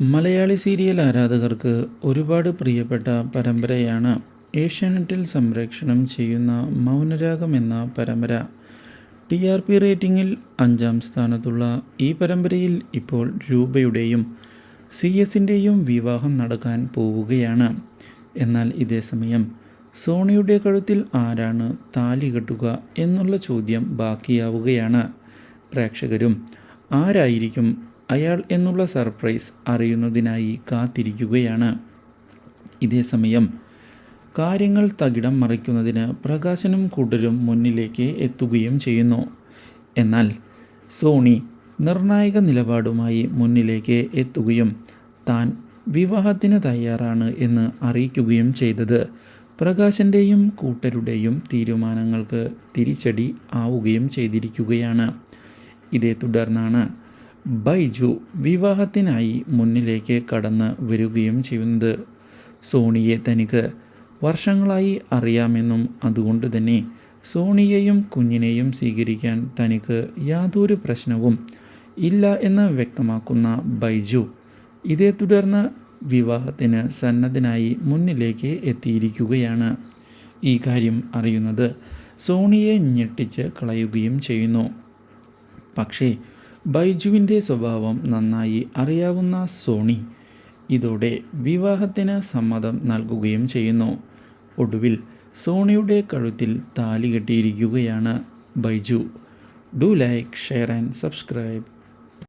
Malayali serial ആരാധകർക്ക് ഒരുപാട് പ്രിയപ്പെട്ട പരമ്പരയാണ് ഏഷ്യാനെറ്റിൽ സംപ്രേക്ഷണം ചെയ്യുന്ന മൗനരാഗം എന്ന പരമ്പര. ടി ആർ പി റേറ്റിംഗിൽ അഞ്ചാം സ്ഥാനത്തുള്ള ഈ പരമ്പരയിൽ ഇപ്പോൾ രൂപയുടെയും സി എസിന്റെയും വിവാഹം നടക്കാൻ പോവുകയാണ്. എന്നാൽ ഇതേസമയം സോണിയുടെ കഴുത്തിൽ ആരാണ് താലി കെട്ടുക എന്നുള്ള ചോദ്യം ബാക്കിയാവുകയാണ്. പ്രേക്ഷകരും ആരായിരിക്കും അയാൾ എന്നുള്ള സർപ്രൈസ് അറിയുന്നതിനായി കാത്തിരിക്കുകയാണ്. ഇതേസമയം കാര്യങ്ങൾ തകിടം മറിക്കുന്നതിന് പ്രകാശനും കൂട്ടരും മുന്നിലേക്ക് എത്തുകയും ചെയ്യുന്നു. എന്നാൽ സോണി നിർണായക നിലപാടുമായി മുന്നിലേക്ക് എത്തുകയും താൻ വിവാഹത്തിന് തയ്യാറാണ് എന്ന് അറിയിക്കുകയും ചെയ്തത്. പ്രകാശന്റെയും കൂട്ടരുടെയും തീരുമാനങ്ങൾക്ക് തിരിച്ചടി ആവുകയും ചെയ്തിരിക്കുകയാണ്. ഇതേ തുടർന്നാണ് ബൈജു വിവാഹത്തിനായി മുന്നിലേക്ക് കടന്ന് വരികയും ചെയ്യുന്നത്. സോണിയെ തനിക്ക് വർഷങ്ങളായി അറിയാമെന്നും അതുകൊണ്ട് തന്നെ സോണിയെയും കുഞ്ഞിനെയും സ്വീകരിക്കാൻ തനിക്ക് യാതൊരു പ്രശ്നവും ഇല്ല എന്ന് വ്യക്തമാക്കുന്ന ബൈജു ഇതേ തുടർന്ന് വിവാഹത്തിന് സന്നദ്ധനായി മുന്നിലേക്ക് എത്തിയിരിക്കുകയാണ്. ഈ കാര്യം അറിയുന്നത് സോണിയെ ഞെട്ടിച്ച് കളയുകയും ചെയ്യുന്നു. പക്ഷേ ബൈജുവിന്റെ സ്വഭാവം നന്നായി അറിയാവുന്ന സോണി ഇതോടെ വിവാഹത്തിന് സമ്മതം നൽകുകയും ചെയ്യുന്നു. ഒടുവിൽ സോണിയുടെ കഴുത്തിൽ താലി കെട്ടിയിരിക്കുകയാണ് Baiju. Do like share and subscribe.